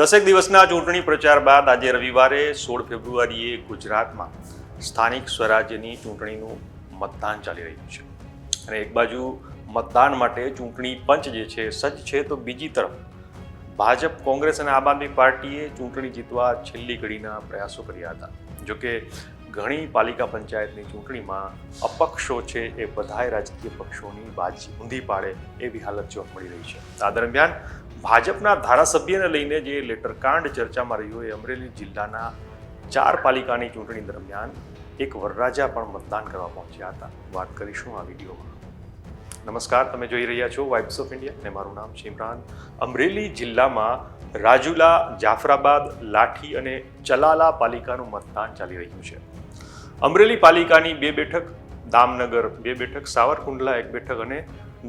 દસેક દિવસના ચૂંટણી પ્રચાર બાદ આજે રવિવારે સોળ ફેબ્રુઆરીએ ગુજરાતમાં સ્થાનિક સ્વરાજ્યની ચૂંટણીનું મતદાન ચાલી રહ્યું છે. અને એક બાજુ મતદાન માટે ચૂંટણી પંચ જે છે, સજ્જ છે, તો બીજી તરફ ભાજપ, કોંગ્રેસ અને આમ આદમી પાર્ટીએ ચૂંટણી જીતવા છેલ્લી ઘડીના પ્રયાસો કર્યા હતા. જોકે ઘણી પાલિકા પંચાયતની ચૂંટણીમાં અપક્ષો છે એ બધાય રાજકીય પક્ષોની બાજી ઊંધી પાડે એવી હાલત જોવા મળી રહી છે. આ દરમિયાન ભાજપના ધારાસભ્યને લઈને જે લેટરકાંડ ચર્ચામાં રહ્યું એ અમરેલી જિલ્લાના ચાર પાલિકાની ચૂંટણી દરમિયાન એક વરરાજા પણ મતદાન કરવા પહોંચ્યા હતા. વાત કરીશું આ વિડીયોમાં. નમસ્કાર, તમે જોઈ રહ્યા છો વાઇબ્સ ઓફ ઇન્ડિયા અને મારું નામ છે ઇમરાન. અમરેલી જિલ્લામાં રાજુલા, જાફરાબાદ, લાઠી અને ચલાલા પાલિકાનું મતદાન ચાલી રહ્યું છે. અમરેલી પાલિકાની બે બેઠક, દામનગર બે બેઠક, સાવરકુંડલા એક બેઠક અને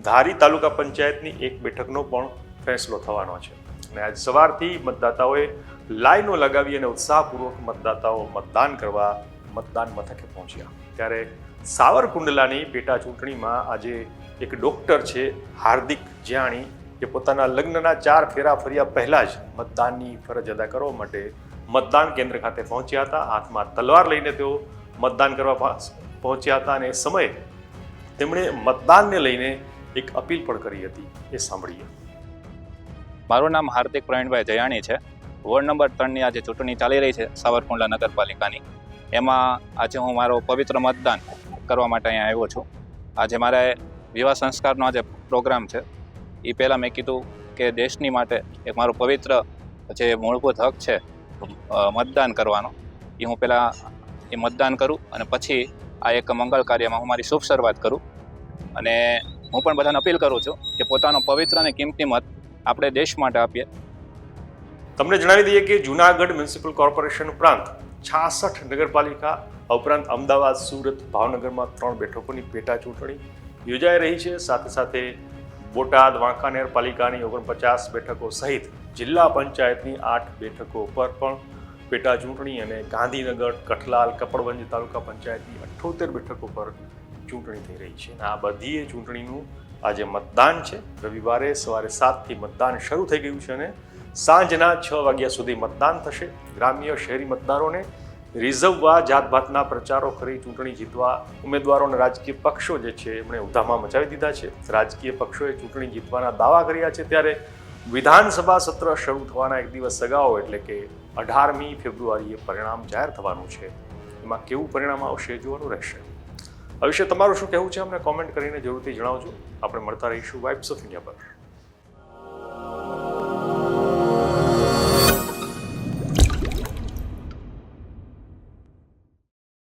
ધારી તાલુકા પંચાયતની એક બેઠકનો પણ ફેસલો થવાનો છે. અને આજ સવારથી મતદાતાઓએ લાઈનો લગાવી અને ઉત્સાહપૂર્વક મતદાતાઓ મતદાન કરવા મતદાન મથકે પહોંચ્યા. ત્યારે સાવરકુંડલાની પેટા ચૂંટણીમાં આજે એક ડૉક્ટર છે, હાર્દિક જ્યાણી જે પોતાના લગ્નના ચાર ફેરા ફર્યા પહેલાં જ મતદાનની ફરજ અદા કરવા માટે મતદાન કેન્દ્ર ખાતે પહોંચ્યા હતા. હાથમાં તલવાર લઈને તેઓ મતદાન કરવા પહોંચ્યા હતા અને એ સમયે તેમણે મતદાનને લઈને એક અપીલ પણ કરી હતી. એ સાંભળીએ. મારું નામ હાર્દિક પ્રવીણભાઈ જયાણી છે. વોર્ડ નંબર ત્રણની આજે ચૂંટણી ચાલી રહી છે સાવરકુંડલા નગરપાલિકાની. એમાં આજે હું મારો પવિત્ર મતદાન કરવા માટે અહીંયા આવ્યો છું. આજે મારે વિવાહ સંસ્કારનો આજે પ્રોગ્રામ છે. એ પહેલાં મેં કીધું કે દેશની માટે એક મારો પવિત્ર જે મૂળભૂત હક છે મતદાન કરવાનો. એ હું પહેલાં એ મતદાન કરું અને પછી આ એક મંગળ કાર્યમાં હું મારી શુભ શરૂઆત કરું. અને હું પણ બધાને અપીલ કરું છું કે પોતાનો પવિત્ર અને કિંમતી મત આપણે દેશ માટે આપીએ. તમને જણાવી દઈએ કે જુનાગઢ મ્યુનિસિપલ કોર્પોરેશન ઉપરાંત છાસઠ નગરપાલિકા ઉપરાંત અમદાવાદ, સુરત, ભાવનગરમાં ત્રણ બેઠકોની પેટા ચૂંટણી યોજાઈ રહી છે. સાથે સાથે બોટાદ, વાંકાનેર પાલિકાની ઓગણપચાસ બેઠકો સહિત જિલ્લા પંચાયતની આઠ બેઠકો પર પણ પેટા ચૂંટણી અને ગાંધીનગર, કઠલાલ, કપડવંજ તાલુકા પંચાયતની અઠ્ઠોતેર બેઠકો પર ચૂંટણી થઈ રહી છે. અને આ બધીએ ચૂંટણીનું આજે મતદાન છે. રવિવારે સવારે સાતથી મતદાન શરૂ થઈ ગયું છે અને સાંજના છ વાગ્યા સુધી મતદાન થશે. ગ્રામ્ય શહેરી મતદારોને રીઝવવા, જાતભાતના પ્રચારો કરી ચૂંટણી જીતવા ઉમેદવારો અને રાજકીય પક્ષો જે છે એમણે ઉધામાં મચાવી દીધા છે. રાજકીય પક્ષોએ ચૂંટણી જીતવાના દાવા કર્યા છે. ત્યારે વિધાનસભા સત્ર શરૂ થવાના એક દિવસ અગાઉ એટલે કે અઢારમી ફેબ્રુઆરીએ પરિણામ જાહેર થવાનું છે. એમાં કેવું પરિણામ આવશે જોવાનું રહેશે. આ વિશે તમારું શું કહેવું છે? અમને કોમેન્ટ કરીને જરૂરથી જણાવજો. આપણે મળતા રહીશું વાઇબ્સ ઓફ ઇન્ડિયા પર.